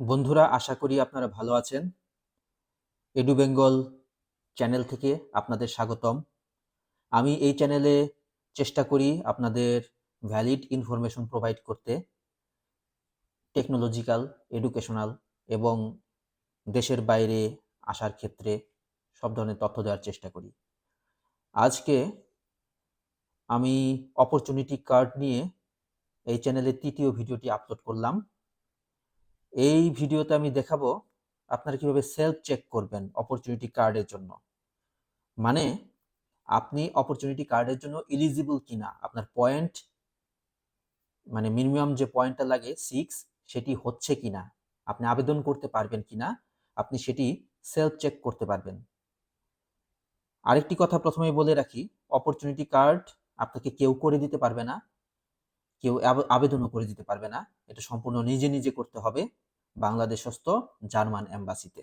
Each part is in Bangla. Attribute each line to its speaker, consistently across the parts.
Speaker 1: বন্ধুরা, আশা করি আপনারা ভালো আছেন। এডু বেঙ্গল চ্যানেল থেকে আপনাদের স্বাগতম। আমি এই চ্যানেলে চেষ্টা করি আপনাদের ভ্যালিড ইনফরমেশন প্রোভাইড করতে টেকনোলজিক্যাল এডুকেশনাল এবং দেশের বাইরে আসার ক্ষেত্রে সব ধরনের তথ্য দেওয়ার চেষ্টা করি। আজকে আমি অপরচুনিটি কার্ড নিয়ে এই চ্যানেলের তৃতীয় ভিডিওটি আপলোড করলাম। এই ভিডিওতে আমি দেখাবো আপনারা কীভাবে সেলফ চেক করবেন অপরচুনিটি কার্ডের জন্য। মানে আপনি অপরচুনিটি কার্ডের জন্য এলিজিবল কিনা, আপনার পয়েন্ট মানে মিনিমাম যে পয়েন্টটা লাগে সিক্স সেটি হচ্ছে কিনা, আপনি আবেদন করতে পারবেন কিনা, আপনি সেটি সেলফ চেক করতে পারবেন। আরেকটি কথা প্রথমে বলে রাখি অপরচুনিটি কার্ড আপনাকে কেউ করে দিতে পারবে না, কেউ আবেদনও করে দিতে পারবে না, এটা সম্পূর্ণ নিজে নিজে করতে হবে। বাংলাদেশস্থ জার্মান এম্বাসিতে।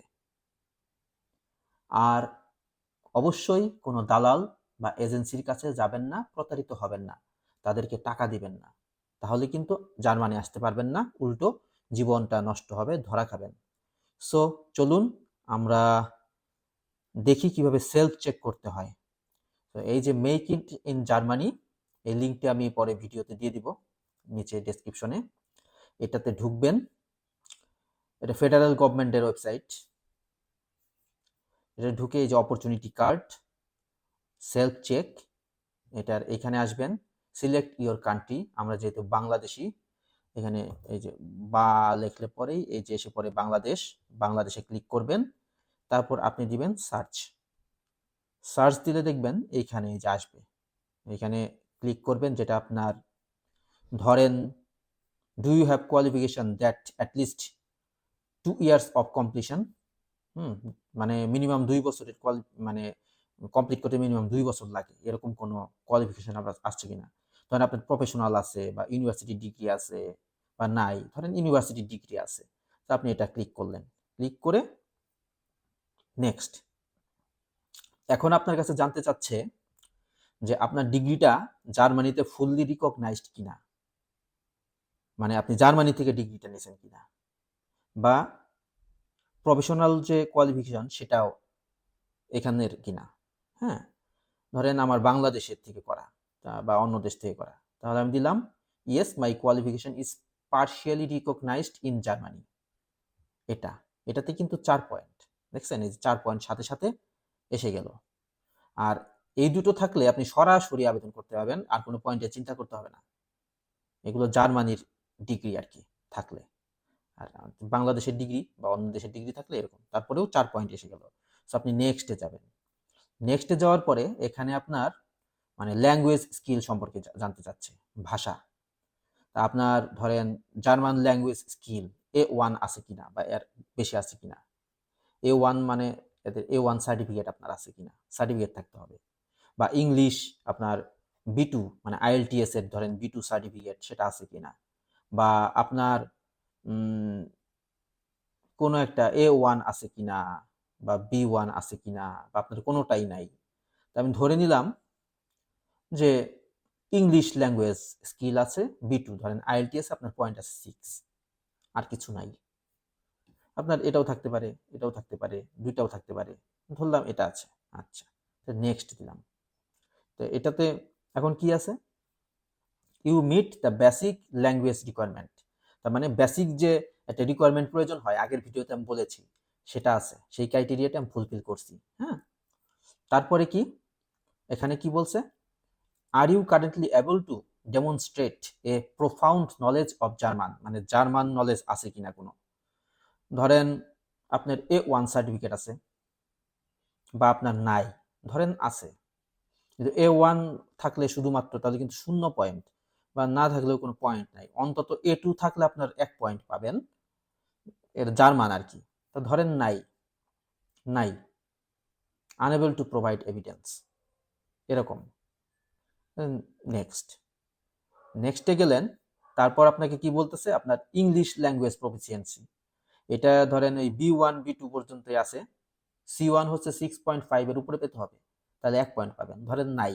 Speaker 1: আর অবশ্যই কোনো দালাল বা এজেন্সির কাছে যাবেন না, প্রতারিত হবেন না, তাদেরকে টাকা দিবেন না। তাহলে কিন্তু জার্মানি আসতে পারবেন না, উল্টো জীবনটা নষ্ট হবে, ধরা খাবেন। সো চলুন আমরা দেখি কীভাবে সেলফ চেক করতে হয়। তো এই যে মেক ইট ইন জার্মানি এই লিঙ্কটি আমি পরে ভিডিওতে দিয়ে দিব, নিচে ডেসক্রিপশনে এটাতে ঢুকবেন এটা ফেডারেল গভর্নমেন্টের ওয়েবসাইট এটা ঢুকে এই যে অপরচুনিটি কার্ড সেলফ চেক এটার এখানে আসবেন সিলেক্ট ইওর কান্ট্রি আমরা যেহেতু বাংলাদেশি, এখানে এই যে বা লেখলে পরেই এই যে এসে পরে বাংলাদেশ, বাংলাদেশে ক্লিক করবেন, তারপর আপনি দিবেন সার্চ সার্চ দিলে দেখবেন এইখানে যে আসবে, এখানে ক্লিক করবেন যেটা আপনার ধরেন do you have qualification that at least two years of completion hmm মানে মিনিমাম দুই বছরের কোয়ালি মানে কমপ্লিট করতে মিনিমাম দুই বছর লাগে। এরকম কোনো কোয়ালিফিকেশন আপনার আসছে কিনা? ধরেন আপনার প্রফেশনাল আছে বা ইউনিভার্সিটি ডিগ্রি আছে বা নাই, ধরেন ইউনিভার্সিটি ডিগ্রি আছে। তো আপনি এটা ক্লিক করলেন। ক্লিক করে নেক্সট এখন আপনার কাছে জানতে চাচ্ছে যে আপনার ডিগ্রিটা জার্মানিতে ফুললি রিকগনাইজড কিনা? মানে আপনি জার্মানি থেকে ডিগ্রিটা নিয়েছেন কিনা? বা প্রফেশনাল যে কোয়ালিফিকেশন সেটাও এখানের কিনা হ্যাঁ? ধরেন আমার বাংলাদেশের থেকে করা বা অন্য দেশ থেকে করা, তাহলে আমি দিলাম yes my qualification is partially recognised in Germany এটা, এটাতে কিন্তু চার পয়েন্ট দেখছেন? এই চার পয়েন্ট সাথে সাথে এসে গেল। আর এই দুটো থাকলে আপনি সরাসরি আবেদন করতে পারবেন, আর কোনো পয়েন্টে চিন্তা করতে হবে না। এগুলো জার্মানির ডিগ্রি আর কি, থাকলে। আর বাংলাদেশের ডিগ্রি বা অন্য দেশের ডিগ্রি থাকলে এরকম। তারপরেও চার পয়েন্ট এসে গেল। সো আপনি নেক্সটে যাবেন। নেক্সটে যাওয়ার পরে এখানে আপনার মানে ল্যাঙ্গুয়েজ স্কিল সম্পর্কে জানতে চাচ্ছে। ভাষা। তা আপনার ধরেন German language skill A one আছে কিনা বা এর বেশি আছে কিনা? এ ওয়ান মানে এদের এ ওয়ান সার্টিফিকেট আপনার আছে কিনা? সার্টিফিকেট থাকতে হবে। বা ইংলিশ আপনার বি টু মানে আইএলটিএস এর ধরেন বি টু সার্টিফিকেট সেটা আছে কিনা? বা আপনার কোনো একটা এ ওয়ান আছে কিনা বা বি ওয়ান আছে কিনা বা আপনার কোনোটাই নাই। তা আমি ধরে নিলাম যে ইংলিশ ল্যাঙ্গুয়েজ স্কিল আছে বি টু ধরেন আইএলটিএস আপনার পয়েন্ট আছে সিক্স আর কিছু নাই। আপনার এটাও থাকতে পারে, এটাও থাকতে পারে, দুইটাও থাকতে পারে। ধরলাম এটা আছে আচ্ছা নেক্সট দিলাম। তো এটাতে এখন কি আছে? You meet the basic language requirement তার মানে বেসিক যে একটা রিকোয়ারমেন্ট প্রয়োজন হয়, আগের ভিডিওতে আমি বলেছি, সেটা আছে। সেই ক্রাইটেরিয়াটা আমি ফুলফিল করছি হ্যাঁ? তারপরে কি? এখানে কি বলছে? Are you currently able to demonstrate a profound knowledge of German মানে জার্মান নলেজ আছে কিনা কোনো? ধরেন, আপনার এ ওয়ান সার্টিফিকেট আছে, বা আপনার নাই, ধরেন আছে। কিন্তু এ ওয়ান থাকলে শুধুমাত্র, তাহলে কিন্তু শূন্য পয়েন্ট বা না থাকলেও কোনো পয়েন্ট নাই। অন্তত এ টু থাকলে আপনার এক পয়েন্ট পাবেন। এর জার্মান আর কি। তো ধরেন নাই। নাই। আনএবল টু প্রোভাইড এভিডেন্স এরকম। নেক্সট নেক্সটে গেলেন। তারপর আপনাকে কি বলতেছে? আপনার ইংলিশ ল্যাঙ্গুয়েজ প্রফিসিয়েন্সি এটা ধরেন এই বি ওয়ান বি টু পর্যন্ত আছে। সি ওয়ান হচ্ছে সিক্স পয়েন্ট ফাইভের উপরে পেতে হবে। তাহলে এক পয়েন্ট পাবেন। ধরেন নাই।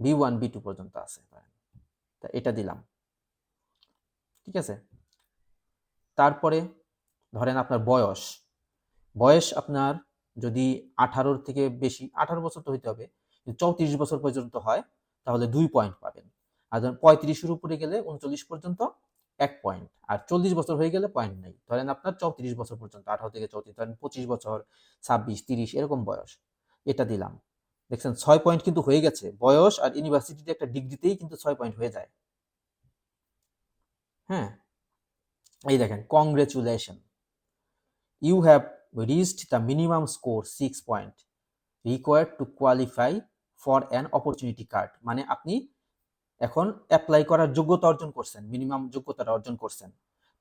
Speaker 1: বি ওয়ান বি টু পর্যন্ত আছে। ধরেন। তা এটা দিলাম। ঠিক আছে? তারপরে ধরেন আপনার বয়স। বয়স আপনার যদি আঠারোর থেকে বেশি, আঠারো বছর তো হইতে হবে চৌত্রিশ বছর পর্যন্ত হয়, তাহলে দুই পয়েন্ট পাবেন। আর ধরেন পঁয়ত্রিশের উপরে গেলে উনচল্লিশ পর্যন্ত এক পয়েন্ট আর চল্লিশ বছর হয়ে গেলে পয়েন্ট নেই। ধরেন আপনার চৌত্রিশ বছর পর্যন্ত, আঠারো থেকে চৌত্রিশ, ধরেন পঁচিশ বছর, ছাব্বিশ, তিরিশ, এরকম বয়স। এটা দিলাম। দেখছেন, ছয় পয়েন্ট কিন্তু হয়ে গেছে। বয়স আর ইউনিভার্সিটিতে একটা ডিগ্রিতেই কিন্তু ছয় পয়েন্ট হয়ে যায়। হ্যাঁ? এই দেখেন congratulation you have reached the minimum score six point required to qualify for an opportunity card মানে আপনি এখন অ্যাপ্লাই করার যোগ্যতা অর্জন করছেন মিনিমাম যোগ্যতাটা অর্জন করছেন।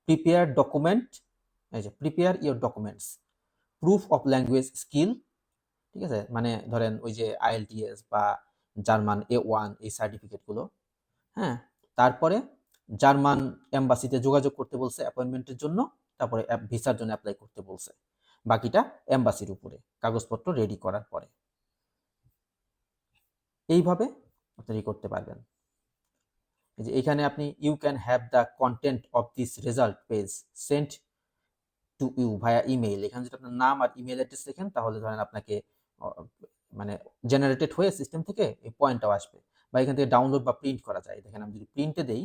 Speaker 1: প্রিপেয়ার ডকুমেন্ট এই যে prepare your documents proof of language skill ঠিক আছে? মানে ধরেন ওই যে আইএলটিএস বা জার্মান এ ওয়ান এই সার্টিফিকেটগুলো হ্যাঁ? তারপরে জার্মান এম্বাসিতে যোগাযোগ করতে বলছে অ্যাপয়েন্টমেন্টের জন্য, তারপরে ভিসার জন্য অ্যাপ্লাই করতে বলছে। বাকিটা এম্বাসির উপরে, কাগজপত্র রেডি করার পরে। এইভাবে আপনি করতে পারবেন। যে এখানে আপনি you can have the content of this result page sent to you via email এখানে যদি আপনার নাম আর ইমেল অ্যাড্রেস লেখেন, তাহলে ধরেন আপনাকে মানে জেনারেটেড হয়ে সিস্টেম থেকে এই পয়েন্টটাও আসবে বা এখান থেকে ডাউনলোড বা প্রিন্ট করা যায়। দেখেন আমি যদি প্রিন্টে দেই,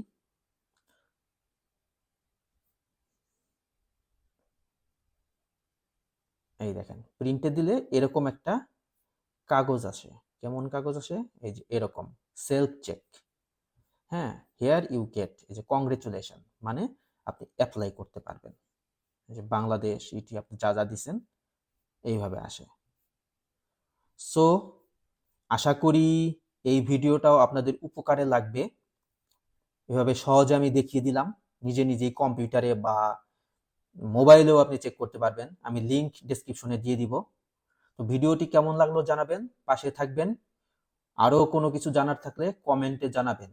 Speaker 1: এই দেখেন প্রিন্টে দিলে এরকম একটা কাগজ আসে। কেমন কাগজ আসে? এই যে এরকম সেলফ চেক হ্যাঁ হেয়ার ইউ গেট এই যে কংগ্রেচুলেশন মানে আপনি অ্যাপ্লাই করতে পারবেন। যে বাংলাদেশ, এটি আপনি যা যা দিচ্ছেন এইভাবে আসে। সো আশা করি এই ভিডিওটাও আপনাদের উপকারে লাগবে। এভাবে সহজে আমি দেখিয়ে দিলাম। নিজে নিজেই কম্পিউটারে বা মোবাইলেও আপনি চেক করতে পারবেন। আমি লিংক ডেসক্রিপশনে দিয়ে দিব। তো ভিডিওটি কেমন লাগল জানাবেন, পাশে থাকবেন। আরও কোনো কিছু জানার থাকলে কমেন্টে জানাবেন।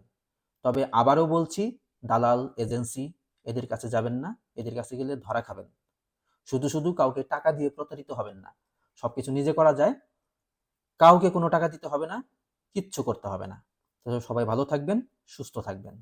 Speaker 1: তবে আবারও বলছি, দালাল এজেন্সি এদের কাছে যাবেন না, এদের কাছে গেলে ধরা খাবেন। শুধু শুধু কাউকে টাকা দিয়ে প্রতারিত হবেন না। সবকিছু নিজে করা যায়। কাউকে কোনো টাকা দিতে হবে না, কিচ্ছু করতে হবে না। সবাই ভালো থাকবেন, সুস্থ থাকবেন।